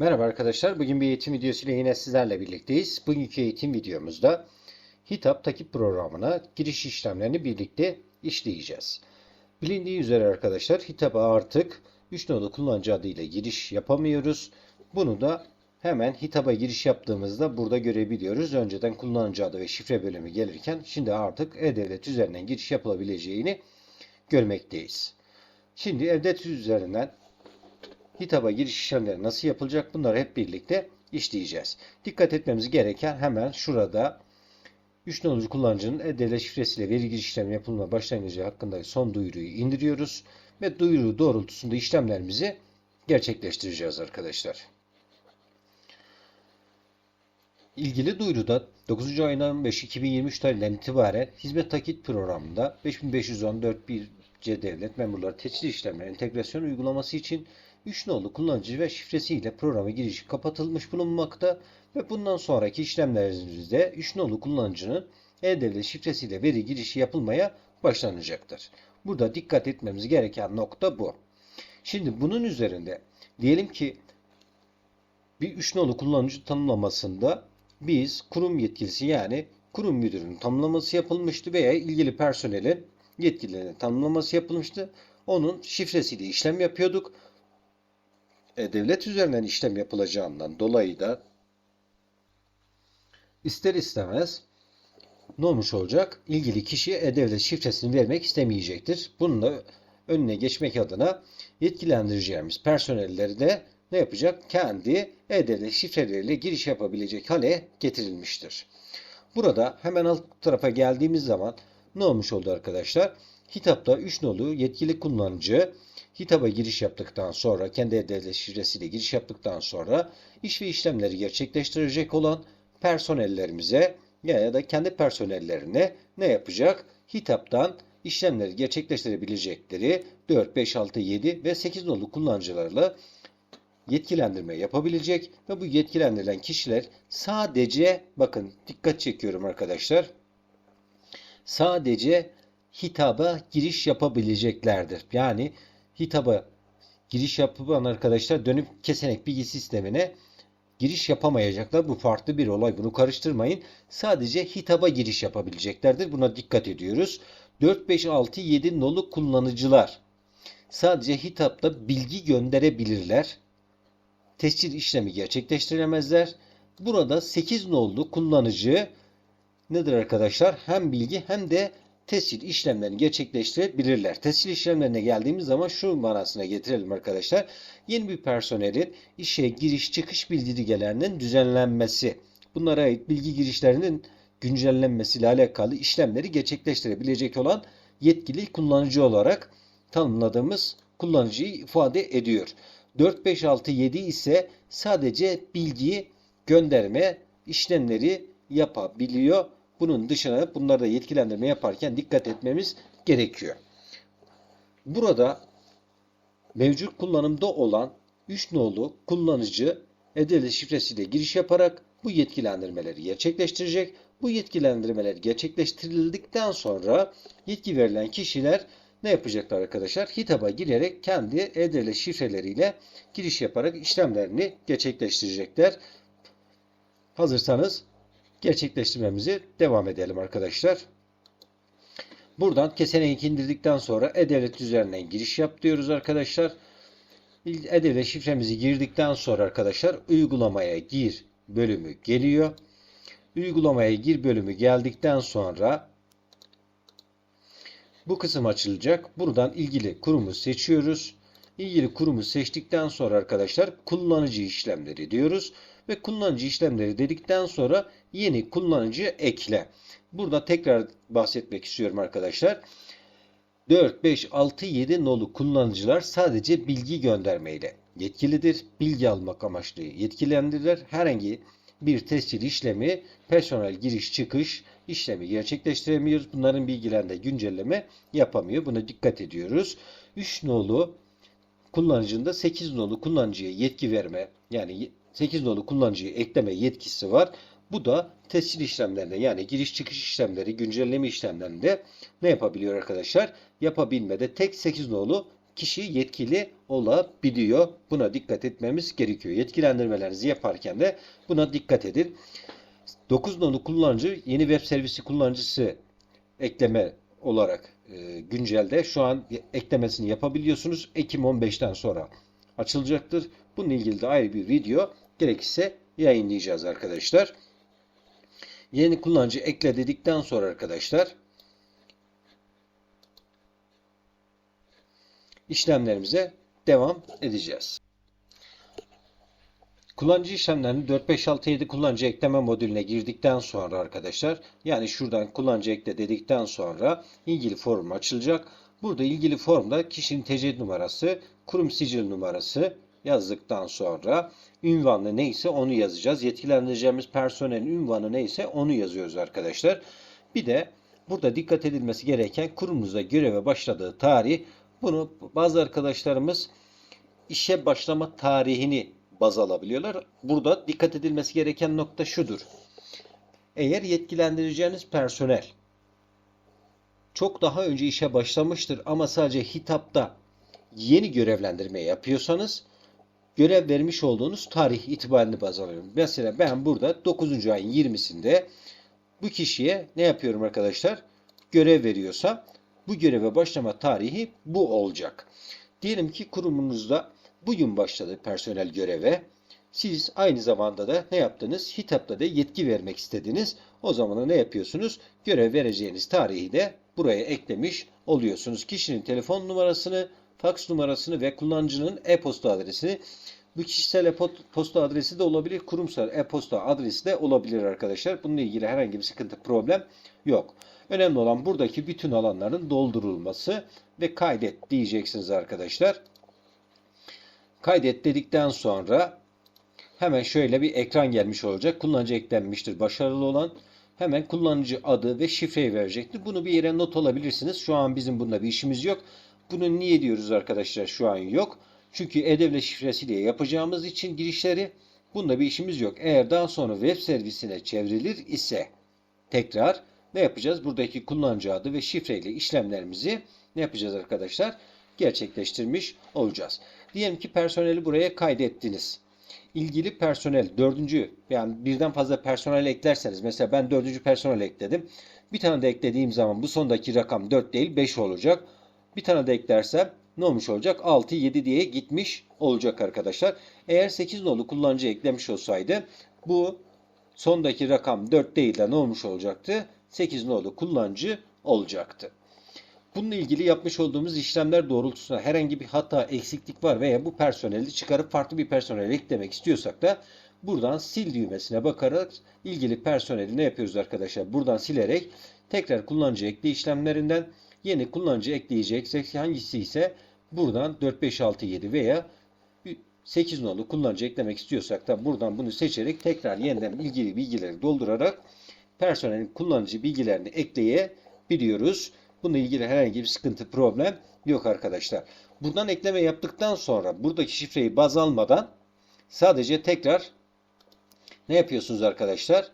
Merhaba arkadaşlar. Bugün bir eğitim videosu ile yine sizlerle birlikteyiz. Bugünkü eğitim videomuzda Hitap takip programına giriş işlemlerini birlikte işleyeceğiz. Bilindiği üzere arkadaşlar Hitap'a artık 3 nolu kullanıcı adıyla giriş yapamıyoruz. Bunu da hemen Hitap'a giriş yaptığımızda burada görebiliyoruz. Önceden kullanıcı adı ve şifre bölümü gelirken şimdi artık e-devlet üzerinden giriş yapılabileceğini görmekteyiz. Şimdi e-devlet üzerinden Hitaba giriş işlemleri nasıl yapılacak bunları hep birlikte işleyeceğiz. Dikkat etmemiz gereken hemen şurada 3 nolu kullanıcının e-devlet şifresiyle veri giriş işlemi yapılma başlangıcı hakkındaki son duyuruyu indiriyoruz ve duyuru doğrultusunda işlemlerimizi gerçekleştireceğiz arkadaşlar. İlgili duyuruda 9. ayın 15 2023 tarihinden itibaren hizmet takip programında 5514 bir C devlet memurları teçhil işlemleri entegrasyon uygulaması için 3 nolu kullanıcı ve şifresiyle programa girişi kapatılmış bulunmakta ve bundan sonraki işlemlerimizde 3 nolu kullanıcının e-devlet şifresiyle veri girişi yapılmaya başlanacaktır. Burada dikkat etmemiz gereken nokta bu. Şimdi bunun üzerinde diyelim ki bir 3 nolu kullanıcı tanımlamasında biz kurum yetkilisi yani kurum müdürünün tanımlaması yapılmıştı veya ilgili personelin yetkililerinin tanımlaması yapılmıştı. Onun şifresiyle işlem yapıyorduk. E, devlet üzerinden işlem yapılacağından dolayı da ister istemez ne olmuş olacak? İlgili kişi e-devlet şifresini vermek istemeyecektir. Bununla önüne geçmek adına yetkilendireceğimiz personelleri de ne yapacak? Kendi e-devlet şifreleriyle giriş yapabilecek hale getirilmiştir. Burada hemen alt tarafa geldiğimiz zaman ne olmuş oldu arkadaşlar? Hitapta 3 nolu yetkili kullanıcı Hitaba giriş yaptıktan sonra, kendi e-devlet şifresiyle giriş yaptıktan sonra iş ve işlemleri gerçekleştirecek olan personellerimize ya da kendi personellerine ne yapacak? Hitaptan işlemleri gerçekleştirebilecekleri 4, 5, 6, 7 ve 8 nolu kullanıcılarla yetkilendirme yapabilecek ve bu yetkilendirilen kişiler sadece bakın dikkat çekiyorum arkadaşlar. Sadece hitaba giriş yapabileceklerdir. Yani hitaba giriş yapan arkadaşlar dönüp kesenek bilgi sistemine giriş yapamayacaklar. Bu farklı bir olay. Bunu karıştırmayın. Sadece hitaba giriş yapabileceklerdir. Buna dikkat ediyoruz. 4, 5, 6, 7 nolu kullanıcılar sadece hitapta bilgi gönderebilirler. Tescil işlemi gerçekleştiremezler. Burada 8 nolu kullanıcı nedir arkadaşlar? Hem bilgi hem de tescil işlemlerini gerçekleştirebilirler. Tescil işlemlerine geldiğimiz zaman şu manasına getirelim arkadaşlar. Yeni bir personelin işe giriş çıkış bildirgelerinin düzenlenmesi, bunlara ait bilgi girişlerinin güncellenmesiyle alakalı işlemleri gerçekleştirebilecek olan yetkili kullanıcı olarak tanımladığımız kullanıcıyı ifade ediyor. 4, 5, 6, 7 ise sadece bilgi gönderme işlemleri yapabiliyor. Bunun dışına bunlarda yetkilendirme yaparken dikkat etmemiz gerekiyor. Burada mevcut kullanımda olan 3 nolu kullanıcı e-devlet şifresiyle giriş yaparak bu yetkilendirmeleri gerçekleştirecek. Bu yetkilendirmeler gerçekleştirildikten sonra yetki verilen kişiler ne yapacaklar arkadaşlar? Hitaba girerek kendi e-devlet şifreleriyle giriş yaparak işlemlerini gerçekleştirecekler. Hazırsanız gerçekleştirmemizi devam edelim arkadaşlar. Buradan kesenek indirdikten sonra e-devlet üzerinden giriş yap diyoruz arkadaşlar. E-devlet şifremizi girdikten sonra arkadaşlar uygulamaya gir bölümü geliyor. Uygulamaya gir bölümü geldikten sonra bu kısım açılacak. Buradan ilgili kurumu seçiyoruz. İlgili kurumu seçtikten sonra arkadaşlar kullanıcı işlemleri diyoruz. Ve kullanıcı işlemleri dedikten sonra yeni kullanıcı ekle. Burada tekrar bahsetmek istiyorum arkadaşlar. 4, 5, 6, 7 nolu kullanıcılar sadece bilgi göndermeyle yetkilidir. Bilgi almak amaçlı yetkilendirilir. Herhangi bir tescil işlemi, personel giriş çıkış işlemi gerçekleştiremiyoruz. Bunların bilgilerinde güncelleme yapamıyor. Buna dikkat ediyoruz. 3 nolu kullanıcında 8 nolu kullanıcıya yetki verme yani 8 nolu kullanıcıyı ekleme yetkisi var. Bu da tescil işlemlerinde yani giriş çıkış işlemleri, güncelleme işlemlerinde ne yapabiliyor arkadaşlar? Yapabilmede tek 8 nolu kişi yetkili olabiliyor. Buna dikkat etmemiz gerekiyor. Yetkilendirmelerinizi yaparken de buna dikkat edin. 9 nolu kullanıcı yeni web servisi kullanıcısı ekleme olarak e, güncelde şu an eklemesini yapabiliyorsunuz. Ekim 15'ten sonra açılacaktır. Bununla ilgili de ayrı bir video gerekirse yayınlayacağız arkadaşlar. Yeni kullanıcı ekle dedikten sonra arkadaşlar işlemlerimize devam edeceğiz. Kullanıcı işlemlerini 4, 5, 6, 7 kullanıcı ekleme modülüne girdikten sonra arkadaşlar yani şuradan kullanıcı ekle dedikten sonra ilgili forum açılacak. Burada ilgili formda kişinin TC numarası, kurum sicil numarası yazdıktan sonra ünvanı neyse onu yazacağız. Yetkilendireceğimiz personelin ünvanı neyse onu yazıyoruz arkadaşlar. Bir de burada dikkat edilmesi gereken kurumumuzda göreve başladığı tarih. Bunu bazı arkadaşlarımız işe başlama tarihini baz alabiliyorlar. Burada dikkat edilmesi gereken nokta şudur. Eğer yetkilendireceğiniz personel çok daha önce işe başlamıştır ama sadece hitapta yeni görevlendirme yapıyorsanız görev vermiş olduğunuz tarih itibarını baz alıyorum. Mesela ben burada 9. ayın 20'sinde bu kişiye ne yapıyorum arkadaşlar? Görev veriyorsam bu göreve başlama tarihi bu olacak. Diyelim ki kurumunuzda bugün başladı personel göreve. Siz aynı zamanda da ne yaptınız? Hitap'ta da yetki vermek istediniz. O zaman ne yapıyorsunuz? Görev vereceğiniz tarihi de buraya eklemiş oluyorsunuz. Kişinin telefon numarasını, faks numarasını ve kullanıcının e-posta adresini bu kişisel e-posta adresi de olabilir, kurumsal e-posta adresi de olabilir arkadaşlar. Bununla ilgili herhangi bir sıkıntı, problem yok. Önemli olan buradaki bütün alanların doldurulması ve kaydet diyeceksiniz arkadaşlar. Kaydet dedikten sonra hemen şöyle bir ekran gelmiş olacak. Kullanıcı eklenmiştir başarılı olan. Hemen kullanıcı adı ve şifreyi verecektir. Bunu bir yere not alabilirsiniz. Şu an bizim bunda bir işimiz yok. Bunu niye diyoruz arkadaşlar şu an yok? Çünkü e-devlet şifresiyle yapacağımız için girişleri bunda bir işimiz yok. Eğer daha sonra web servisine çevrilir ise tekrar ne yapacağız? Buradaki kullanıcı adı ve şifreyle işlemlerimizi ne yapacağız arkadaşlar? Gerçekleştirmiş olacağız. Diyelim ki personeli buraya kaydettiniz. İlgili personel dördüncü yani birden fazla personel eklerseniz mesela ben dördüncü personel ekledim. Bir tane de eklediğim zaman bu sondaki rakam 4 değil 5 olacak. Bir tane de eklersem ne olmuş olacak? 6, 7 diye gitmiş olacak arkadaşlar. Eğer 8 nolu kullanıcı eklemiş olsaydı bu sondaki rakam 4 değil de ne olmuş olacaktı? 8 nolu kullanıcı olacaktı. Bununla ilgili yapmış olduğumuz işlemler doğrultusunda herhangi bir hata, eksiklik var veya bu personeli çıkarıp farklı bir personel eklemek istiyorsak da buradan sil düğmesine bakarak ilgili personeli ne yapıyoruz arkadaşlar? Buradan silerek tekrar kullanıcı ekle işlemlerinden yeni kullanıcı ekleyeceksek hangisi ise buradan 4, 5, 6, 7 veya 8 nolu kullanıcı eklemek istiyorsak da buradan bunu seçerek tekrar yeniden ilgili bilgileri doldurarak personelin kullanıcı bilgilerini ekleyebiliyoruz. Bununla ilgili herhangi bir sıkıntı, problem yok arkadaşlar. Buradan ekleme yaptıktan sonra buradaki şifreyi baz almadan sadece tekrar ne yapıyorsunuz arkadaşlar?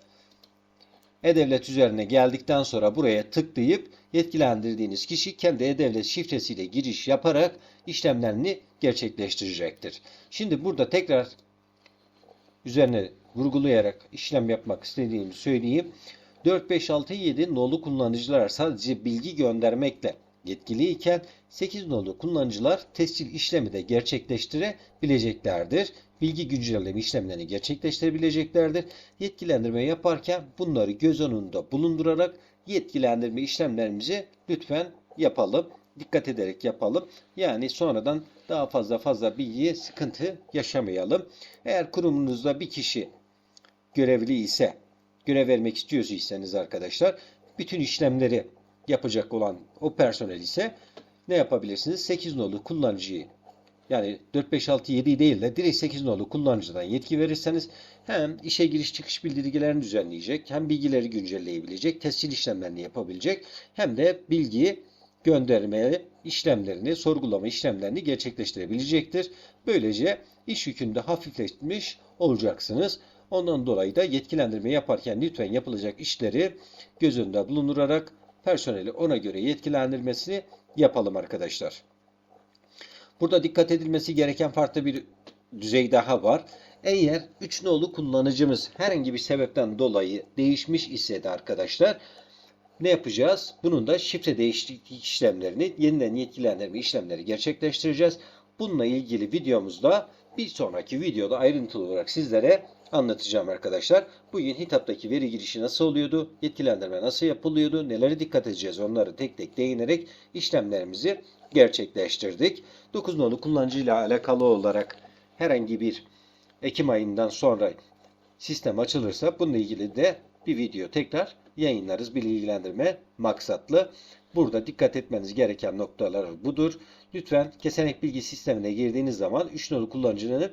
E-Devlet üzerine geldikten sonra buraya tıklayıp yetkilendirdiğiniz kişi kendi E-Devlet şifresiyle giriş yaparak işlemlerini gerçekleştirecektir. Şimdi burada tekrar üzerine vurgulayarak işlem yapmak istediğimi söyleyeyim. 4, 5, 6, 7 nolu kullanıcılar sadece bilgi göndermekle yetkili iken 8 nolu kullanıcılar tescil işlemi de gerçekleştirebileceklerdir. Bilgi güncelleme işlemlerini gerçekleştirebileceklerdir. Yetkilendirme yaparken bunları göz önünde bulundurarak yetkilendirme işlemlerimizi lütfen yapalım. Dikkat ederek yapalım. Yani sonradan daha fazla fazla bilgiye sıkıntı yaşamayalım. Eğer kurumunuzda bir kişi görevli ise görev vermek istiyorsanız arkadaşlar bütün işlemleri yapacak olan o personel ise ne yapabilirsiniz? 8 nolu kullanıcıyı yani 4, 5, 6, 7 değil de direkt 8 nolu kullanıcıdan yetki verirseniz hem işe giriş çıkış bildirgelerini düzenleyecek, hem bilgileri güncelleyebilecek, tescil işlemlerini yapabilecek, hem de bilgiyi gönderme işlemlerini, sorgulama işlemlerini gerçekleştirebilecektir. Böylece iş yükünde hafifletmiş olacaksınız. Ondan dolayı da yetkilendirme yaparken lütfen yapılacak işleri göz önünde bulundurarak personeli ona göre yetkilendirmesini yapalım arkadaşlar. Burada dikkat edilmesi gereken farklı bir düzey daha var. Eğer 3 nolu kullanıcımız herhangi bir sebepten dolayı değişmiş ise de arkadaşlar ne yapacağız? Bunun da şifre değişiklik işlemlerini, yeniden yetkilendirme işlemleri gerçekleştireceğiz. Bununla ilgili videomuzda bir sonraki videoda ayrıntılı olarak sizlere anlatacağım arkadaşlar. Bugün hitaptaki veri girişi nasıl oluyordu? Yetkilendirme nasıl yapılıyordu? Nelere dikkat edeceğiz? Onları tek tek değinerek işlemlerimizi gerçekleştirdik. 9 nolu kullanıcıyla alakalı olarak herhangi bir Ekim ayından sonra sistem açılırsa bununla ilgili de bir video tekrar yayınlarız bilgilendirme maksatlı. Burada dikkat etmeniz gereken noktalar budur. Lütfen kesenek bilgi sistemine girdiğiniz zaman 3 nolu kullanıcının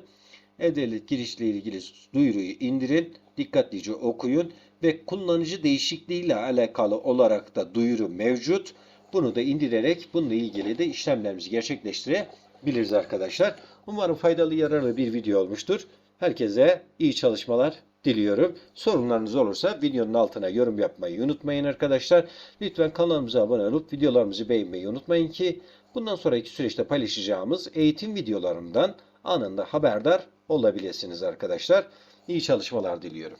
e-devlet girişle ilgili duyuruyu indirin, dikkatlice okuyun ve kullanıcı değişikliğiyle alakalı olarak da duyuru mevcut. Bunu da indirerek bununla ilgili de işlemlerimizi gerçekleştirebiliriz arkadaşlar. Umarım faydalı yararlı bir video olmuştur. Herkese iyi çalışmalar diliyorum. Sorunlarınız olursa videonun altına yorum yapmayı unutmayın arkadaşlar. Lütfen kanalımıza abone olup videolarımızı beğenmeyi unutmayın ki bundan sonraki süreçte paylaşacağımız eğitim videolarından anında haberdar olabilirsiniz arkadaşlar. İyi çalışmalar diliyorum.